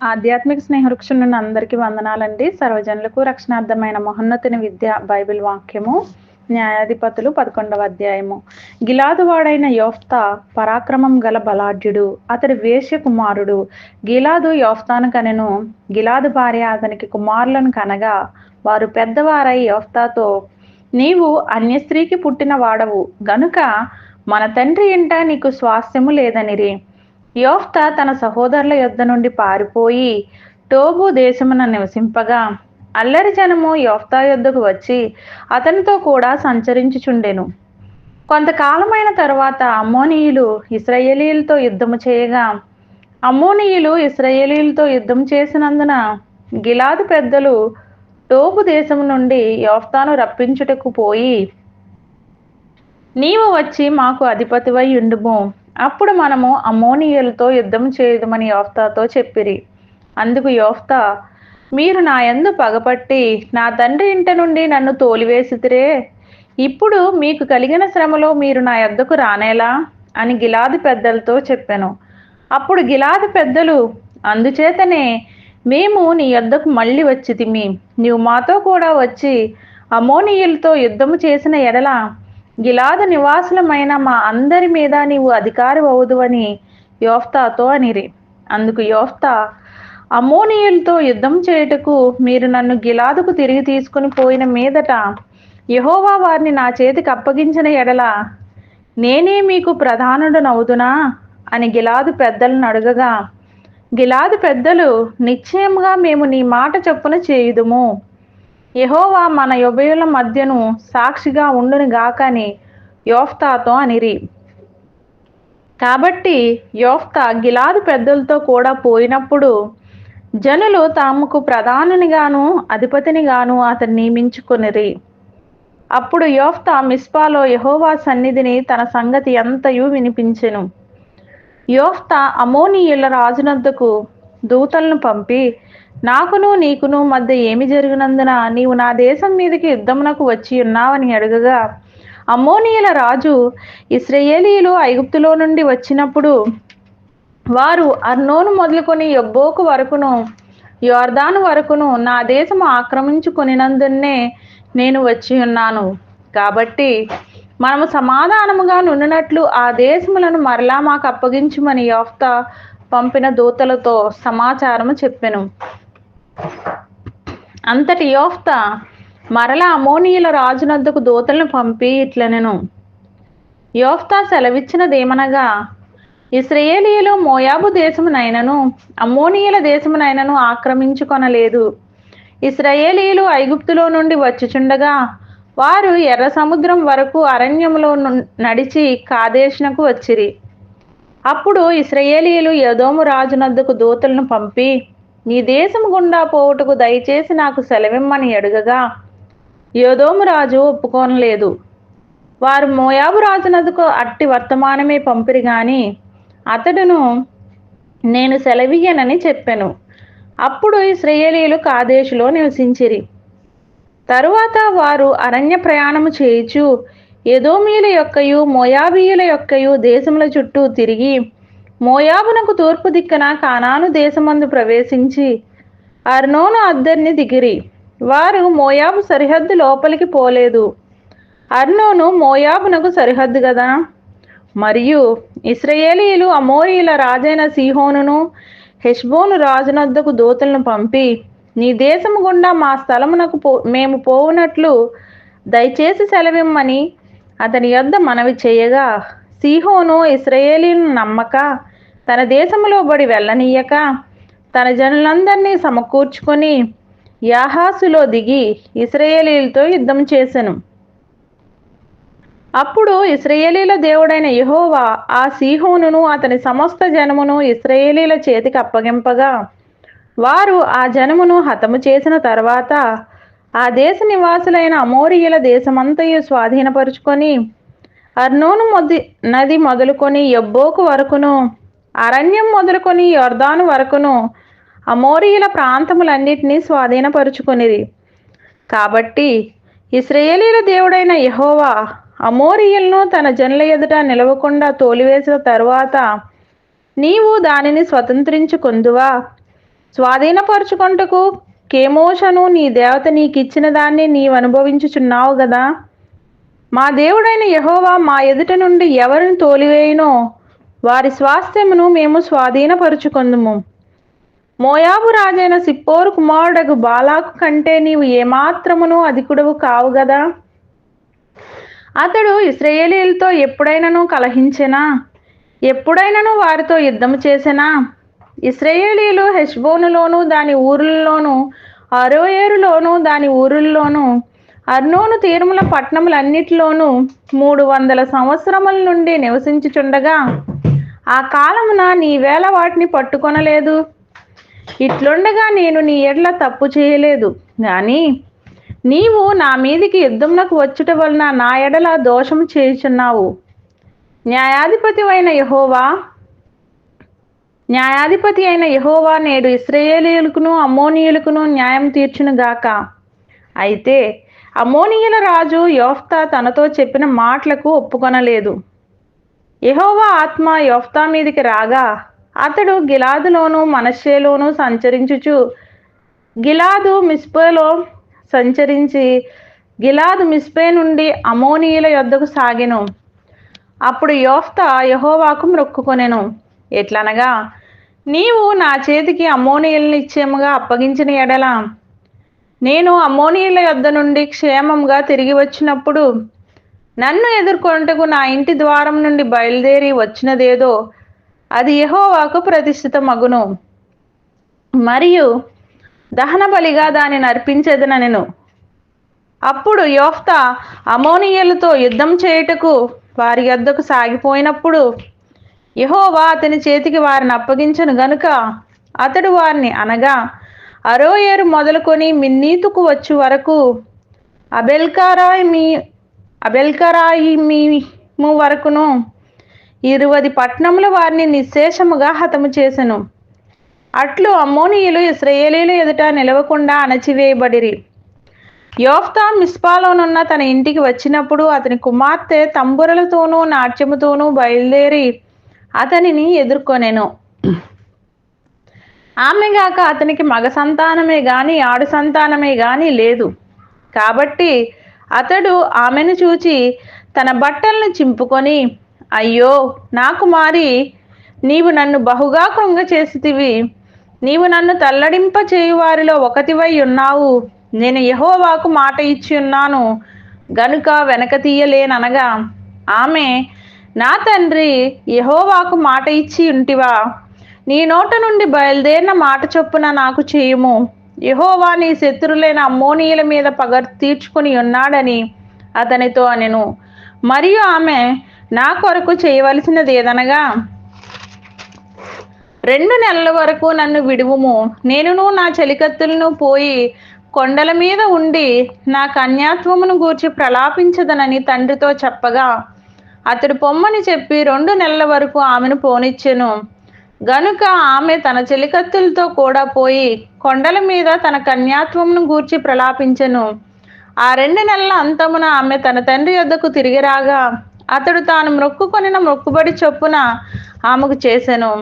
ఆధ్యాత్మిక స్నేహవృక్షం నుండి అందరికీ వందనాలండి. సర్వజనులకు రక్షణార్థమైన మహోన్నతిని విద్య బైబిల్ వాక్యము న్యాయాధిపతులు పదకొండవ అధ్యాయము. గిలాదు వాడైన యోఫ్తా పరాక్రమం గల బలాఢ్యుడు అతడి వేశ్య కుమారుడు గిలాదు యోఫ్తాను కనెను గిలాదు భార్య అతనికి కుమారులను కనగా వారు పెద్దవారై యోఫ్తాతో నీవు అన్య స్త్రీకి పుట్టిన వాడవు గనుక మన తండ్రి ఇంట నీకు స్వాస్థ్యము లేదనిరి. యోఫ్త తన సహోదరుల యొద్ద నుండి పారిపోయి టోబు దేశమున నివసింపగా అల్లరి జనము యోఫ్తా యొద్దకు వచ్చి అతనితో కూడా సంచరించుచుండెను. కొంతకాలమైన తరువాత అమ్మోనీయులు ఇస్రాయేలీలతో యుద్ధము చేయగా అమ్మోనీయులు ఇస్రాయేలీలతో యుద్ధం చేసినందున గిలాదు పెద్దలు టోబు దేశం నుండి యోఫ్తాను రప్పించుటకు పోయి నీవు వచ్చి మాకు అధిపతివై ఉండుము. అప్పుడు మనము అమ్మోనియలతో యుద్ధం చేయదుమని యోఫ్తాతో చెప్పిరి. అందుకు యోఫ్తా మీరు నా యందు పగపట్టి నా తండ్రి ఇంట నుండి నన్ను తోలివేసితిరే. ఇప్పుడు మీకు కలిగిన శ్రమలో మీరు నా యొద్దకు రానేలా? అని గిలాది పెద్దలతో చెప్పాను. అప్పుడు గిలాది పెద్దలు అందుచేతనే మేము నీ యొద్దకు మళ్ళీ వచ్చితిమి నీవు మాతో కూడా వచ్చి అమోనీయులతో యుద్ధము చేసిన ఎడల గిలాదు నివాసులమైన మా అందరి మీద నీవు అధికారి అవుదువని యోఫ్తాతో అనిరి. అందుకు యోఫ్తా అమోనియులతో యుద్ధం చేయుటకు మీరు నన్ను గిలాదుకు తిరిగి తీసుకుని పోయిన మీదట యహోవా వారిని నా చేతికి అప్పగించిన ఎడల నేనే మీకు ప్రధానుడనవుదునా? అని గిలాదు పెద్దలను అడగగా గిలాదు పెద్దలు నిశ్చయముగా మేము నీ మాట చొప్పున చేయుదుము. యహోవా మన యుభయుల మధ్యను సాక్షిగా ఉండును గాకని యోఫ్తాతో అనిరి. కాబట్టి యోఫ్తా గిలాదు పెద్దలతో కూడా పోయినప్పుడు జనులు తాముకు ప్రధానునిగాను అధిపతినిగాను అతన్ని నియమించుకునిరి. అప్పుడు యోఫ్తా మిస్పాలో యహోవా సన్నిధిని తన సంగతి ఎంతయూ వినిపించెను. యోఫ్తా అమోనీయుల రాజునద్దకు దూతలను పంపి నాకును నీకును మధ్య ఏమి జరిగినందున నీవు నా దేశం మీదకి యుద్ధమునకు వచ్చి ఉన్నావని అడగగా అమ్మోనియల రాజు ఇస్రయేలీలు ఐగుప్తులో నుండి వచ్చినప్పుడు వారు అర్నోను మొదలుకొని యొబ్బోకు వరకును యోర్దాను వరకును నా దేశము ఆక్రమించుకొనినందునే నేను వచ్చి ఉన్నాను. కాబట్టి మనము సమాధానముగా నుండినట్లు ఆ దేశములను మరలా మాకు అప్పగించుమని యోఫ్త పంపిన దూతలతో సమాచారము చెప్పెను. అంతటి యోఫ్త మరల అమోనీయుల రాజునద్దకు దూతలను పంపి ఇట్లనెను. యోఫ్తా సెలవిచ్చినదేమనగా ఇస్రయేలీయులు మోయాబు దేశమునైనను అమ్మోనీయుల దేశమునైనను ఆక్రమించుకొనలేదు. ఇస్రయేలీయులు ఐగుప్తులో నుండి వచ్చుచుండగా వారు ఎర్ర సముద్రం వరకు అరణ్యములో నడిచి కాదేశనకు వచ్చిరి. అప్పుడు ఇస్రయేలీయులు యదోము రాజునద్దకు దూతలను పంపి నీ దేశం గుండా పోవుటకు దయచేసి నాకు సెలవిమ్మని అడుగగా. యోదోము రాజు ఒప్పుకోనలేదు. వారు మోయాబు రాజునకు అట్టి వర్తమానమే పంపిరి గాని అతడును నేను సెలవియ్యనని చెప్పాను. అప్పుడు ఇస్రయేలీలు కాదేశులో నివసించిరి. తరువాత వారు అరణ్య ప్రయాణము చేయుచు ఎదోమీయుల యొక్కయు మోయాబీయుల యొక్కయు దేశముల చుట్టూ తిరిగి మోయాబునకు తూర్పు దిక్కన కానాను దేశమందు ప్రవేశించి అర్నోను అద్దరిని దిగిరి. వారు మోయాబు సరిహద్దు లోపలికి పోలేదు. అర్నోను మోయాబునకు సరిహద్దు కదా మరియు ఇస్రయేలీలు అమోరీల రాజైన సీహోనును హెష్బోను రాజునద్దకు దూతలను పంపి నీ దేశము గుండా మా స్థలమునకు పో మేము పోవునట్లు దయచేసి సెలవిమ్మని అతని యొద్ద మనవి చేయగా సీహోను ఇస్రయేలీను నమ్మక తన దేశములో బడి వెళ్ళనీయక తన జనులందరినీ సమకూర్చుకొని యాహాసులో దిగి ఇస్రయేలీలతో యుద్ధం చేసెను. అప్పుడు ఇస్రయేలీల దేవుడైన యహోవా ఆ సీహోనును అతని సమస్త జనమును ఇస్రయేలీల చేతికి అప్పగింపగా వారు ఆ జనమును హతము చేసిన తర్వాత ఆ దేశ నివాసులైన అమోరియుల దేశమంతయు స్వాధీనపరుచుకొని అర్నోను మొది నది మొదలుకొని ఎబ్బోకు వరకును అరణ్యం మొదలుకొని యొర్దాను వరకును అమోరియుల ప్రాంతములన్నిటినీ స్వాధీనపరుచుకునేది కాబట్టి ఇస్రయేలీల దేవుడైన యహోవా అమోరియులను తన జనుల ఎదుట నిలవకుండా తోలివేసిన తరువాత నీవు దానిని స్వతంత్రించుకొందువా? స్వాధీనపరుచుకొంటకు కేమోషను నీ దేవత నీకు ఇచ్చిన దాన్ని నీవు అనుభవించుచున్నావు కదా మా దేవుడైన యహోవా మా ఎదుట నుండి ఎవరిని తోలివేయనో వారి స్వాస్థ్యమును మేము స్వాధీనపరుచుకుందుము. మోయాబు రాజైన సిప్పోరు కుమారుడగు బాలాకు కంటే నీవు ఏమాత్రమును అధికుడవు కావు గదా? అతడు ఇస్రయేలీలతో ఎప్పుడైనాను కలహించెనా? ఎప్పుడైనను వారితో యుద్ధము చేసెనా? ఇస్రయేలీలు హెష్బోనులోను దాని ఊరుల్లోను అరోయేరులోను దాని ఊరుల్లోను అర్నోను తీరముల పట్టణములన్నిటిలోనూ మూడు వందల సంవత్సరముల నుండి నివసించుచుండగా ఆ కాలమున నీవేళ వాటిని పట్టుకొనలేదు. ఇట్లుండగా నేను నీ ఎడ్ల తప్పు చేయలేదు. కానీ నీవు నా మీదికి యుద్ధమునకు వచ్చుట వలన నా ఎడల దోషం చేయుచున్నావు. న్యాయాధిపతి అయిన యహోవా న్యాయాధిపతి అయిన యహోవా నేడు ఇస్రయేలీయులకును అమోనియులకును న్యాయం తీర్చును గాక. అయితే అమోనియుల రాజు యోఫ్తా తనతో చెప్పిన మాటలకు ఒప్పుకొనలేదు. యహోవా ఆత్మ యోఫ్తా మీదికి రాగా అతడు గిలాదులోను మనషేలోను సంచరించుచు గిలాదు మిస్పేలో సంచరించి గిలాదు మిస్పే నుండి అమోనీయుల యొద్దకు సాగెను. అప్పుడు యోఫ్తా యహోవాకు మ్రొక్కుకొనెను ఎట్లనగా నీవు నా చేతికి అమ్మోనీయులను ఇచ్చేముగా అప్పగించిన ఎడల నేను అమ్మోనీయుల యొద్ద నుండి క్షేమంగా తిరిగి వచ్చినప్పుడు నన్ను ఎదుర్కొంటకు నా ఇంటి ద్వారం నుండి బయలుదేరి వచ్చినదేదో అది యహోవాకు ప్రతిష్ఠిత మగును మరియు దహన బలిగా దానిని నేను. అప్పుడు యోఫ్త అమోనియలతో యుద్ధం చేయుటకు వారి యొద్దకు సాగిపోయినప్పుడు యహోవా అతని చేతికి వారిని అప్పగించను గనుక అతడు వారిని అనగా అరోయేరు మొదలుకొని మిన్నీతుకు వచ్చు వరకు అబెల్కారాయ్ మీ అబెల్కరాయి మీము వరకును ఇరువది పట్నముల వారిని నిశ్శేషముగా హతము చేసెను. అట్లు అమ్మోనీయులు ఇస్రాయేలీలు ఎదుట నిలవకుండా అణచివేయబడిరి. యోఫ్తా మిస్పాలోనున్న తన ఇంటికి వచ్చినప్పుడు అతని కుమార్తె తంబురలతోనూ నాట్యముతోనూ బయలుదేరి అతనిని ఎదుర్కొనెను. ఆమెగాక అతనికి మగ సంతానమే గాని ఆడు సంతానమే గాని లేదు. కాబట్టి అతడు ఆమెను చూచి తన బట్టలను చింపుకొని అయ్యో నా కుమారి నీవు నన్ను బహుగా కృంగ చేసితివి. నీవు నన్ను తల్లడింప చేయువారిలో ఒకటివై ఉన్నావు. నేను యహోవాకు మాట ఇచ్చి ఉన్నాను. గనుక వెనక తీయలేననగా ఆమె నా తండ్రి యహోవాకు మాట ఇచ్చి ఉంటివా? నీ నోట నుండి బయలుదేరిన మాట చొప్పున నాకు చేయుము. యహోవా నీ శత్రులైన అమ్మోనీయుల మీద పగ తీర్చుకుని ఉన్నాడని అతనితో అనెను. మరియు ఆమె నా కొరకు చేయవలసినది ఏదనగా రెండు నెలల వరకు నన్ను విడువుము. నేనును నా చలికత్తులను పోయి కొండల మీద ఉండి నా కన్యాత్వమును గూర్చి ప్రలాపించదనని తండ్రితో చెప్పగా అతడు పొమ్మని చెప్పి రెండు నెలల వరకు ఆమెను పోనిచ్చెను. గనుక ఆమె తన చెలికత్తులతో కూడా పోయి కొండల మీద తన కన్యాత్వంను గూర్చి ప్రలాపించెను. ఆ రెండు నెలల అంతమున ఆమె తన తండ్రి యొద్దకు తిరిగి రాగా అతడు తాను మొక్కుకొనిన మొక్కుబడి చొప్పున ఆమెకు చేసెను.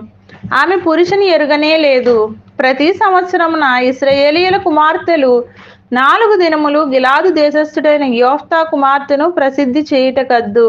ఆమె పురుషుని ఎరుగనే లేదు. ప్రతి సంవత్సరమున ఇస్రయేలియల కుమార్తెలు నాలుగు దినములు గిలాదు దేశస్థుడైన యోఫ్తా కుమార్తెను ప్రసిద్ధి చేయుటకద్దు.